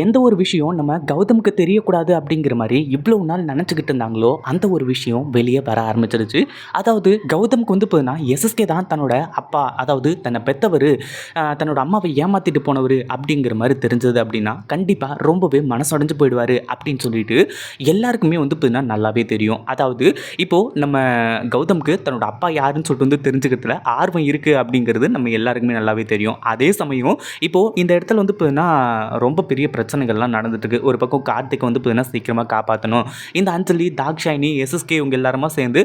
எந்த ஒரு விஷயம் நம்ம கௌதமுக்கு தெரியக்கூடாது அப்படிங்கிற மாதிரி இவ்வளோ நாள் நினச்சிக்கிட்டு இருந்தாங்களோ அந்த ஒரு விஷயம் வெளியே வர ஆரம்பிச்சிருச்சு. அதாவது கௌதமுக்கு வந்து போதுன்னா எஸ்எஸ்கே தான் தன்னோட அப்பா அதாவது தன்னை பெத்தவர் தன்னோட அம்மாவை ஏமாற்றிட்டு போனவர் அப்படிங்கிற மாதிரி தெரிஞ்சது அப்படின்னா கண்டிப்பாக ரொம்பவே மனசடைஞ்சு போயிடுவார் அப்படின்னு சொல்லிட்டு எல்லாருக்குமே வந்து பார்த்தீங்கன்னா நல்லாவே தெரியும். அதாவது இப்போது நம்ம கௌதமுக்கு தன்னோட அப்பா யாருன்னு சொல்லிட்டு வந்து தெரிஞ்சுக்கிறதுல ஆர்வம் இருக்குது அப்படிங்கிறது நம்ம எல்லாருக்குமே நல்லாவே தெரியும். அதே சமயம் இப்போது இந்த இடத்துல வந்து பார்த்தீங்கன்னா ரொம்ப பெரிய பிரச்சனைகள்லாம் நடந்துட்டு இருக்கு ஒரு பக்கம் கார்த்திக் வந்து பார்த்தீங்கன்னா சீக்கிரமாக காப்பாற்றணும் இந்த அஞ்சலி தாக்ஷாயினி எஸ்எஸ்கே இவங்க எல்லாருமா சேர்ந்து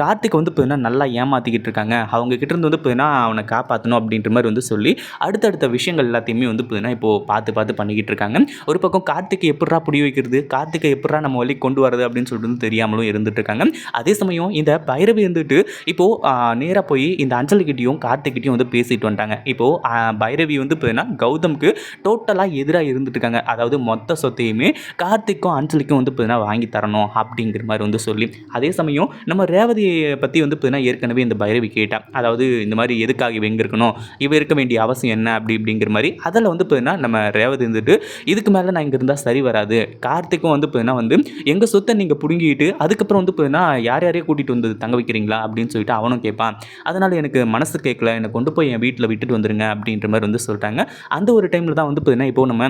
கார்த்திக் வந்து பார்த்தீங்கன்னா நல்லா ஏமாற்றிக்கிட்டு இருக்காங்க. அவங்க கிட்ட இருந்து வந்து பார்த்தீங்கன்னா அவனை காப்பாற்றணும் அப்படின்ற மாதிரி வந்து சொல்லி அடுத்தடுத்த விஷயங்கள் எல்லாத்தையுமே வந்து பார்த்தீங்கன்னா இப்போது பார்த்து பார்த்து பண்ணிக்கிட்டு இருக்காங்க. ஒரு பக்கம் கார்த்திகை எப்படா புடி வைக்கிறது? கார்த்திகை எப்படா நம்ம வழி கொண்டு வரது அப்படின்னு சொல்லிட்டு வந்து தெரியாமலும் இருந்துட்டு இருக்காங்க. அதே சமயம் இந்த பைரவி இருந்துட்டு இப்போது நேராக போய் இந்த அஞ்சலிக்கிட்டையும் கார்த்திக்கிட்டையும் வந்து பேசிட்டு வந்துட்டாங்க. இப்போது பைரவி வந்து பார்த்தீங்கன்னா கௌதம்க்கு டோட்டலாக எதிராக இருந்துட்டு இருக்காங்க அதாவது மொத்த சொத்தையுமே கார்த்திக்கும் அஞ்சலிக்கும் வந்து பார்த்தீங்கன்னா வாங்கி தரணும் அப்படிங்கிற மாதிரி வந்து சொல்லி அதே சமயம் நம்ம ரேவதியை பற்றி வந்து பார்த்தீங்கன்னா ஏற்கனவே இந்த பைரவி கேட்டா அதாவது இந்த மாதிரி எதுக்காக இவ எங்கே இருக்கணும் இவ இருக்க வேண்டிய அவசியம் என்ன அப்படி இப்படிங்கிற மாதிரி அதில் வந்து பார்த்தீங்கன்னா நம்ம ரேவதி இருந்துட்டு இதுக்கு மேலே நான் இங்கே இருந்தால் சரி வராது. கார்த்திக்கும் வந்து பார்த்தீங்கன்னா வந்து எங்கள் சொத்தை நீங்கள் பிடுங்கிட்டு அதுக்கப்புறம் வந்து பார்த்தீங்கன்னா யார் யாரையும் கூட்டிகிட்டு வந்து தங்க வைக்கிறீங்களா அப்படின்னு சொல்லிட்டு அவனும் கேட்பான் அதனால் எனக்கு மனசு கேட்கல என்னை கொண்டு போய் என் வீட்டில் விட்டுட்டு வந்துருங்க அப்படின்ற மாதிரி வந்து சொல்லிட்டாங்க. அந்த ஒரு டைமில் தான் வந்து பார்த்தீங்கன்னா இப்போ நம்ம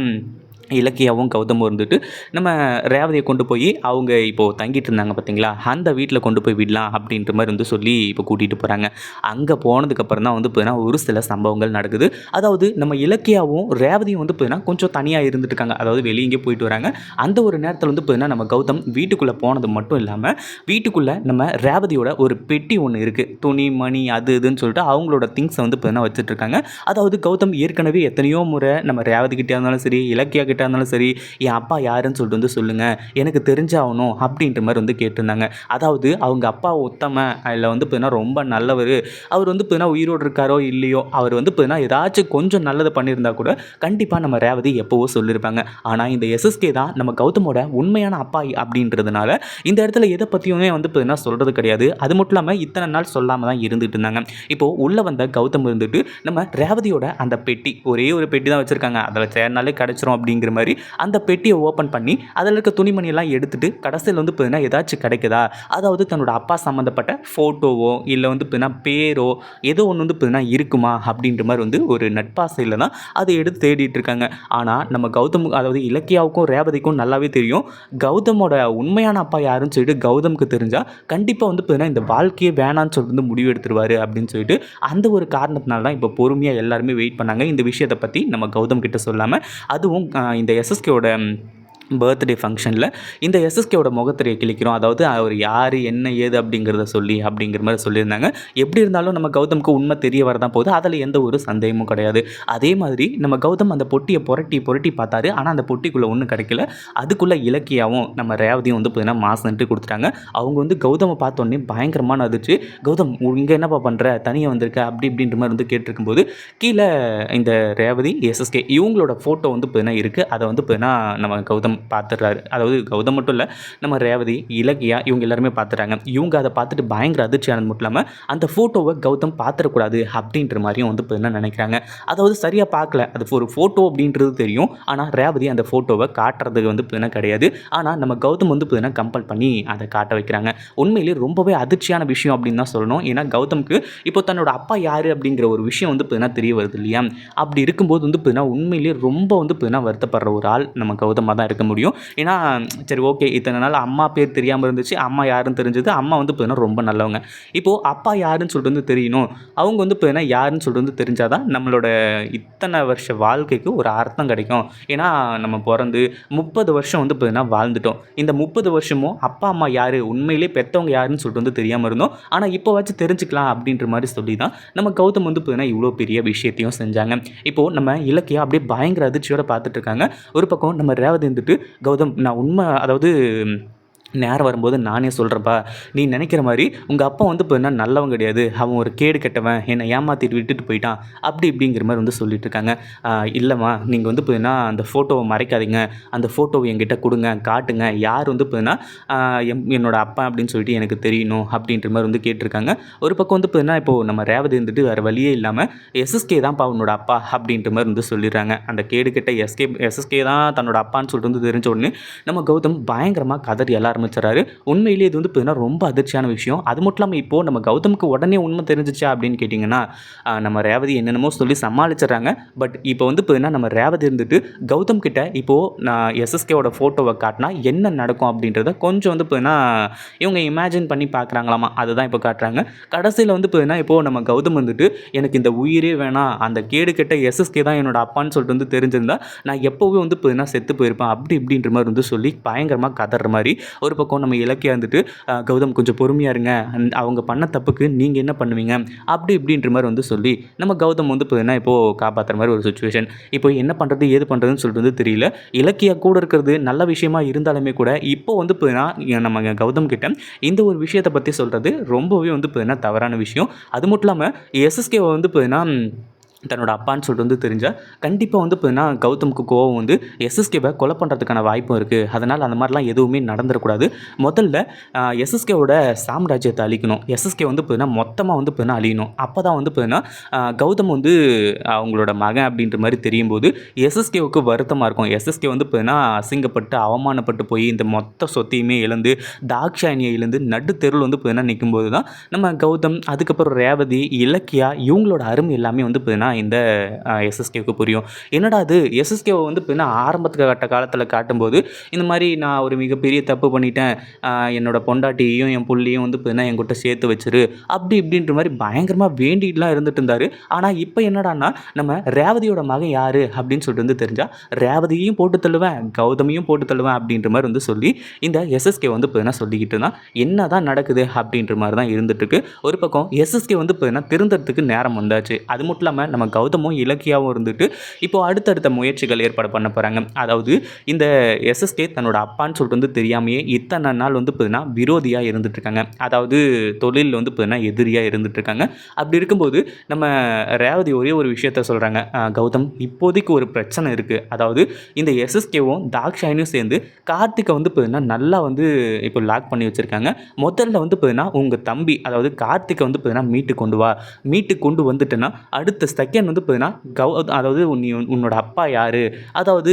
இலக்கியாவும் கௌதமும் இருந்துட்டு நம்ம ரேவதியை கொண்டு போய் அவங்க இப்போது தங்கிட்டு இருந்தாங்க பார்த்தீங்களா அந்த வீட்டில் கொண்டு போய் விடலாம் அப்படின்ற மாதிரி வந்து சொல்லி இப்போ கூட்டிகிட்டு போகிறாங்க அங்கே போனதுக்கப்புறம் தான் வந்து பார்த்தீங்கன்னா ஒரு சில சம்பவங்கள் நடக்குது. அதாவது நம்ம இலக்கியாவும் ரேவதியும் வந்து பார்த்தீங்கன்னா கொஞ்சம் தனியாக இருந்துட்டு இருக்காங்க. அதாவது வெளியே போயிட்டு வராங்க. அந்த ஒரு நேரத்தில் வந்து பார்த்தீங்கன்னா நம்ம கௌதம் வீட்டுக்குள்ளே போனது மட்டும் இல்லாமல் வீட்டுக்குள்ளே நம்ம ரேவதியோட ஒரு பெட்டி ஒன்று இருக்குது துணி மணி அது இதுன்னு சொல்லிட்டு அவங்களோட திங்ஸை வந்து பார்த்தீங்கன்னா வச்சுட்ருக்காங்க அதாவது கௌதம் ஏற்கனவே எத்தனையோ முறை நம்ம ரேவதி கிட்டே இருந்தாலும் சரி இலக்கியா கிட்டே இருந்தாலும் சரி என் அப்பா யாருன்னு சொல்லிட்டு வந்து சொல்லுங்கள் எனக்கு தெரிஞ்சாகணும் அப்படின்ற மாதிரி வந்து கேட்டிருந்தாங்க. அதாவது அவங்க அப்பா ஒத்தம அதில் வந்து பார்த்தீங்கன்னா ரொம்ப நல்லவர். அவர் வந்து பார்த்தீங்கன்னா உயிரோடு இருக்காரோ இல்லையோ அவர் வந்து பார்த்தீங்கன்னா ஏதாச்சும் கொஞ்சம் நல்லது பண்ணியிருந்தா கூட கண்டிப்பாக நம்ம ரேவதி எப்போவோ சொல்லியிருப்பாங்க. ஆனால் இந்த எஸ்எஸ்கே தான் நம்ம கௌதமோட உண்மையான அப்பா அப்படின்றதுனால இந்த இடத்துல எதை பற்றியுமே வந்து பார்த்தீங்கன்னா சொல்கிறது கிடையாது. அது மட்டும் இல்லாமல் இத்தனை நாள் சொல்லாமல் தான் இருந்துட்டு இருந்தாங்க. இப்போது உள்ளே வந்த கௌதம் இருந்துட்டு நம்ம ரேவதியோட அந்த பெட்டி ஒரே ஒரு பெட்டி தான் வச்சுருக்காங்க. அதில் சேர்னாலே கிடச்சிரும் அப்படிங்கிற மாதிரி அந்த பெட்டியை ஓப்பன் பண்ணி அதில் இருக்க துணிமணியெல்லாம் எடுத்துகிட்டு கடைசியில் வந்து பார்த்தீங்கன்னா ஏதாச்சும் கிடைக்குதா? அதாவது தன்னோட அப்பா சம்மந்தப்பட்ட ஃபோட்டோவோ இல்லை வந்து பார்த்தீங்கன்னா பேரோ ஏதோ ஒன்று வந்து பார்த்தீங்கன்னா இருக்குமா? அப்படின்ற மாதிரி வந்து ஒரு நட்பாசையில் தான் அதை எடுத்து தேடிட்டு இருக்காங்க. ஆனால் நம்ம கௌதம் அதாவது இலக்கியாவுக்கும் ரேவதிக்கும் நல்லாவே தெரியும். கௌதமோட உண்மையான அப்பா யாருன்னு சொல்லிட்டு கௌதமுக்கு தெரிஞ்சால் கண்டிப்பாக வந்து பார்த்தீங்கன்னா இந்த வாழ்க்கையே வேணான்னு சொல்லிட்டு வந்து முடிவு எடுத்துருவார் அப்படின்னு சொல்லிட்டு அந்த ஒரு காரணத்தினால தான் இப்போ பொறுமையாக எல்லாருமே வெயிட் பண்ணாங்க. இந்த விஷயத்தை பற்றி நம்ம கௌதம் கிட்ட சொல்லாமல் அதுவும் இந்த எஸ்எஸ்கேவோட பர்த்டே ஃபங்க்ஷனில் இந்த எஸ்எஸ்கேவோட முகத்திரையை கிழிக்கிறோம். அதாவது அவர் யார் என்ன ஏது அப்படிங்கிறத சொல்லி அப்படிங்கிற மாதிரி சொல்லியிருந்தாங்க. எப்படி இருந்தாலும் நம்ம கௌதமுக்கு உண்மை தெரிய வரதான் போகுது. அதில் எந்த ஒரு சந்தேகமும் கிடையாது. அதே மாதிரி நம்ம கௌதம் அந்த பொட்டியை புரட்டி புரட்டி பார்த்தாரு. ஆனால் அந்த பொட்டிக்குள்ளே ஒன்றும் கிடைக்கல. அதுக்குள்ளே இலக்கியாவும் நம்ம ரேவதியும் வந்து பார்த்தீங்கன்னா மாசன்ட்டு கொடுத்துட்டாங்க. அவங்க வந்து கௌதமை பார்த்தோன்னே பயங்கரமான அதிர்ச்சி. கௌதம் இங்கே என்னப்பா பண்ணுற தனியாக வந்திருக்க? அப்படி இப்படின்ற மாதிரி வந்து கேட்டிருக்கும்போது கீழே இந்த ரேவதி எஸ்எஸ்கே இவங்களோட ஃபோட்டோ வந்து பார்த்தீங்கன்னா இருக்குது அதை வந்து பார்த்தீங்கன்னா நம்ம கௌதம் பார்த்துடுறாரு அதாவது கௌதம் மட்டும் இல்லை நம்ம ரேவதி இலக்கியா இவங்க எல்லாருமே பார்த்துறாங்க இவங்க அதை பார்த்துட்டு பயங்கர அதிர்ச்சியானது மட்டும் இல்லாமல் அந்த ஃபோட்டோவை கௌதம் பார்த்துடக்கூடாது அப்படின்ற மாதிரியும் வந்து பார்த்தீங்கன்னா நினைக்கிறாங்க. அதாவது சரியாக பார்க்கல அது ஒரு ஃபோட்டோ அப்படின்றது தெரியும். ஆனால் ரேவதி அந்த ஃபோட்டோவை காட்டுறதுக்கு வந்து பார்த்தீங்கன்னா கிடையாது. ஆனால் நம்ம கௌதம் வந்து பார்த்தீங்கன்னா கம்பல் பண்ணி அதை காட்ட வைக்கிறாங்க. உண்மையிலேயே ரொம்பவே அதிர்ச்சியான விஷயம் அப்படின்னு தான் சொல்லணும். ஏன்னா கௌதம்க்கு இப்போ தன்னோட அப்பா யார் அப்படிங்கிற ஒரு விஷயம் வந்து பார்த்தீங்கன்னா தெரிய வருது இல்லையா? அப்படி இருக்கும்போது வந்து பார்த்தீங்கன்னா உண்மையிலேயே ரொம்ப வந்து பார்த்தீங்கன்னா வருத்தப்படுற ஒரு ஆள் நம்ம கௌதமாக தான் இருக்க முடியும். ஏன்னா சரி ஓகே இத்தனை நாள் அம்மா பேர் தெரியாமல் இருந்துச்சு. அம்மா யாருன்னு தெரிஞ்சது. அம்மா வந்து பார்த்தீங்கன்னா ரொம்ப நல்லவங்க. இப்போது அப்பா யாருன்னு சொல்லிட்டு வந்து தெரியணும். அவங்க வந்து பார்த்தீங்கன்னா யாருன்னு சொல்லிட்டு வந்து தெரிஞ்சாதான் நம்மளோட இத்தனை வருஷ வாழ்க்கைக்கு ஒரு அர்த்தம் கிடைக்கும். ஏன்னா நம்ம பிறந்து முப்பது வருஷம் வந்து பார்த்தீங்கன்னா வாழ்ந்துட்டோம். இந்த முப்பது வருஷமும் அப்பா அம்மா யார்? உண்மையிலே பெற்றவங்க யாருன்னு சொல்லிட்டு வந்து தெரியாமல் இருந்தோம். ஆனால் இப்போ வச்சு தெரிஞ்சுக்கலாம் அப்படின்ற மாதிரி சொல்லி தான் நம்ம கௌதம் வந்து பார்த்தீங்கன்னா இவ்வளோ பெரிய விஷயத்தையும் செஞ்சாங்க. இப்போது நம்ம இலக்கியம் அப்படியே பயங்கர அதிர்ச்சியோட பார்த்துட்டு இருக்காங்க. ஒரு பக்கம் நம்ம ரேவதி இருந்துட்டு கௌதம் நான் உண்மை அதாவது நேரம் வரும்போது நானே சொல்கிறேன்ப்பா நீ நினைக்கிற மாதிரி உங்கள் அப்பா வந்து இப்போ என்ன நல்லவன் கிடையாது. அவன் ஒரு கேடு கெட்டவன். என்னை ஏமாற்றிட்டு விட்டுட்டு போயிட்டான். அப்படி இப்படிங்கிற மாதிரி வந்து சொல்லிட்டு இருக்காங்க. இல்லைம்மா நீங்கள் வந்து இப்போ என்ன அந்த ஃபோட்டோவை மறைக்காதீங்க. அந்த ஃபோட்டோவை என்கிட்ட கொடுங்க காட்டுங்க. யார் வந்து இப்போ என்ன எம் என்னோட அப்பா அப்படின்னு சொல்லிட்டு எனக்கு தெரியணும் அப்படின்ற மாதிரி வந்து கேட்டிருக்காங்க. ஒரு பக்கம் வந்து இப்போ என்ன இப்போது நம்ம ரேவதி இருந்துட்டு வேறு வழியே இல்லாமல் எஸ்எஸ்கே தான்ப்பா உன்னோட அப்பா அப்படின்ற மாதிரி வந்து சொல்லிடுறாங்க. அந்த கேடு கெட்ட எஸ்கே எஸ்எஸ்கே தான் தன்னோட அப்பான்னு சொல்லிட்டு வந்து தெரிஞ்ச உடனே நம்ம கௌதம் பயங்கரமாக கதறி எல்லாம் ஆரம்பிச்சிடறாரு. உண்மையிலேயே இது வந்து பார்த்தீங்கன்னா ரொம்ப அதிர்ச்சியான விஷயம். அது மட்டும் இல்லாமல் இப்போது நம்ம கௌதமுக்கு உடனே உண்மை தெரிஞ்சிச்சா அப்படின்னு கேட்டிங்கன்னா நம்ம ரேவதி என்னென்னமோ சொல்லி சமாளிச்சிடுறாங்க. பட் இப்போ வந்து பார்த்தீங்கன்னா நம்ம ரேவதி இருந்துட்டு கௌதம் கிட்ட இப்போது நான் எஸ்எஸ்கேவோட ஃபோட்டோவை காட்டினா என்ன நடக்கும் அப்படின்றத கொஞ்சம் வந்து பார்த்தீங்கன்னா இவங்க இமேஜின் பண்ணி பார்க்குறாங்களாமா. அதுதான் இப்போ காட்டுறாங்க. கடைசியில் வந்து பார்த்தீங்கன்னா இப்போது நம்ம கௌதம் வந்துட்டு எனக்கு இந்த உயிரே வேணாம். அந்த கேடு கெட்ட எஸ்எஸ்கே தான் என்னோட அப்பான்னு சொல்லிட்டு வந்து தெரிஞ்சிருந்தா நான் எப்போவே வந்து பார்த்தீங்கன்னா செத்து போயிருப்பேன். அப்படி இப்படின்ற மாதிரி வந்து சொல்லி பயங்கரமாக கதற மாதிரி ஒரு பக்கம் நம்ம இலக்கியா இருந்துட்டு கௌதம் கொஞ்சம் பொறுமையாக இருங்க. அவங்க பண்ண தப்புக்கு நீங்கள் என்ன பண்ணுவீங்க? அப்படி இப்படின்ற மாதிரி வந்து சொல்லி நம்ம கௌதம் வந்து பார்த்தீங்கன்னா இப்போது காப்பாற்றுற மாதிரி ஒரு சுச்சுவேஷன் இப்போ என்ன பண்ணுறது ஏது பண்ணுறதுன்னு சொல்லிட்டு வந்து தெரியல. இலக்கியா கூட இருக்கிறது நல்ல விஷயமா இருந்தாலுமே கூட இப்போ வந்து பார்த்தீங்கன்னா நம்ம கௌதம் கிட்ட இந்த ஒரு விஷயத்தை பற்றி சொல்கிறது ரொம்பவே வந்து பார்த்தீங்கன்னா தவறான விஷயம். அது மட்டும் இல்லாமல் எஸ்எஸ்கே வந்து பார்த்தீங்கன்னா தன்னோட அப்பான்னு சொல்லிட்டு வந்து தெரிஞ்சால் கண்டிப்பாக வந்து பார்த்தீங்கன்னா கௌதமுக்கு கோவம் வந்து எஸ்எஸ்கேவை கொலை பண்ணுறதுக்கான வாய்ப்பும் இருக்குது அதனால் அந்த மாதிரிலாம் எதுவுமே நடந்துடக்கூடாது முதல்ல எஸ்எஸ்கேவோட சாம்ராஜ்யத்தை அழிக்கணும். எஸ்எஸ்கே வந்து பார்த்தீங்கன்னா மொத்தமாக வந்து பார்த்தீங்கன்னா அழியணும். அப்போ தான் வந்து பார்த்தீங்கன்னா கௌதம் வந்து அவங்களோட மகன் அப்படின்ற மாதிரி தெரியும் போது எஸ்எஸ்கேவுக்கு வருத்தமாக இருக்கும். எஸ்எஸ்கே வந்து பார்த்தீங்கன்னா அசிங்கப்பட்டு அவமானப்பட்டு போய் இந்த மொத்த சொத்தையுமே இழந்து தாக்ஷாணியை இழந்து நடு தெருவில் வந்து பார்த்தீங்கன்னா நிற்கும்போது தான் நம்ம கௌதம் அதுக்கப்புறம் ரேவதி இலக்கியா இவங்களோட அருமை எல்லாமே வந்து பார்த்தீங்கன்னா இந்த எஸ்எஸ்கேவுக்கு புரியும். என்னடா அது எஸ்எஸ்கேவை வந்து பின்னா ஆரம்பத்துக்கு கட்ட காலத்தில் காட்டும்போது இந்த மாதிரி நான் ஒரு மிகப்பெரிய தப்பு பண்ணிட்டேன் என்னோடய பொண்டாட்டியையும் என் புள்ளையும் வந்து பின்னா என்கிட்ட சேர்த்து வச்சிரு. அப்படி இப்படின்ற மாதிரி பயங்கரமாக வேண்டிகிட்டுலாம் இருந்துட்டு இருந்தார். ஆனால் இப்போ என்னடான்னா நம்ம ரேவதியோட மகன் யார் அப்படின்னு சொல்லிட்டு வந்து தெரிஞ்சால் ரேவதியையும் போட்டு தள்ளுவேன் கௌதமையும் போட்டு தள்ளுவேன் அப்படின்ற மாதிரி வந்து சொல்லி இந்த எஸ்எஸ்கே வந்து பார்த்தீங்கன்னா சொல்லிக்கிட்டு இருந்தான்? என்ன தான் நடக்குது அப்படின்ற மாதிரி தான் இருந்துட்டுருக்கு ஒரு பக்கம் எஸ்எஸ்கே வந்து பார்த்தீங்கன்னா திருந்தறதுக்கு நேரம் வந்தாச்சு. அது மட்டும் இல்லாமல் நம்ம கௌதமும் இலக்கியாவும் இருந்துட்டு இப்போது அடுத்தடுத்த முயற்சிகள் ஏற்பாடு பண்ண போகிறாங்க அதாவது இந்த எஸ்எஸ்கே தன்னோட அப்பான்னு சொல்லிட்டு வந்து தெரியாமையே இத்தனை நாள் வந்து பார்த்தீங்கன்னா விரோதியாக இருந்துட்டுருக்காங்க அதாவது தொழிலில் வந்து பார்த்தீங்கன்னா எதிரியாக இருந்துட்டுருக்காங்க அப்படி இருக்கும்போது நம்ம ரேவதி ஒரே ஒரு விஷயத்த சொல்கிறாங்க கௌதம் இப்போதைக்கு ஒரு பிரச்சனை இருக்குது அதாவது இந்த எஸ்எஸ்கேவும் தாக்ஷாயினும் சேர்ந்து கார்த்திகை வந்து பார்த்தீங்கன்னா நல்லா வந்து இப்போ லாக் பண்ணி வச்சுருக்காங்க. முதல்ல வந்து பார்த்தீங்கன்னா உங்கள் தம்பி அதாவது கார்த்திகை வந்து பார்த்தீங்கன்னா மீட்டு கொண்டு வா. மீட்டு கொண்டு வந்துட்டேன்னா அடுத்த செகண்ட் வந்து பார்த்தீங்கன்னா கௌ அதாவது நீ உன்னோட அப்பா யார்? அதாவது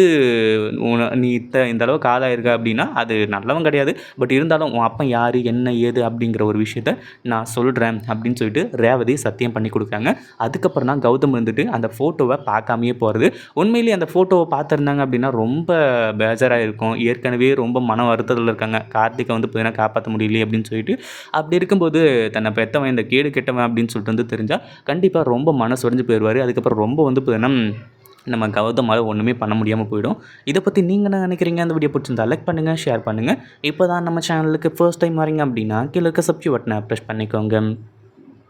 உன- நீ இத்த இந்த அளவுக்கு ஆளாயிருக்க அப்படின்னா அது நல்லவன் கிடையாது. பட் இருந்தாலும் உன் அப்பா யார் என்ன ஏது அப்படிங்கிற ஒரு விஷயத்த நான் சொல்கிறேன் அப்படின்னு சொல்லிட்டு ரேவதி சத்தியம் பண்ணி கொடுக்குறாங்க. அதுக்கப்புறம் தான் கௌதம் வந்துட்டு அந்த ஃபோட்டோவை பார்க்காமையே போகிறது உண்மையிலேயே அந்த ஃபோட்டோவை பார்த்துருந்தாங்க அப்படின்னா ரொம்ப பேஜராக இருக்கும். ஏற்கனவே ரொம்ப மன வருத்தத்தில் இருக்காங்க. கார்த்திகை வந்து பார்த்தீங்கன்னா காப்பாற்ற முடியலையே அப்படின்னு சொல்லிட்டு. அப்படி இருக்கும்போது தன்னை பெற்றவன் இந்த கேடு கெட்டவன் அப்படின்னு சொல்லிட்டு வந்து தெரிஞ்சால் கண்டிப்பாக ரொம்ப மனசு போயிடுவார் போயிடுவார் அதுக்கப்புறம் ரொம்ப வந்து பார்த்தீங்கன்னா நம்ம கௌதமால் ஒன்றுமே பண்ண முடியாமல் போயிடும். இதை பற்றி நீங்கள் என்ன நினைக்கிறீங்க? அந்த வீடியோ பிடிச்சிருந்தா லைக் பண்ணுங்கள் ஷேர் பண்ணுங்கள் இப்போ தான் நம்ம சேனலுக்கு ஃபர்ஸ்ட் டைம் வரீங்க அப்படின்னா கீழே இருக்க சப்ஸ்கிரைப் பட்டனை ப்ரெஸ் பண்ணிக்கோங்க.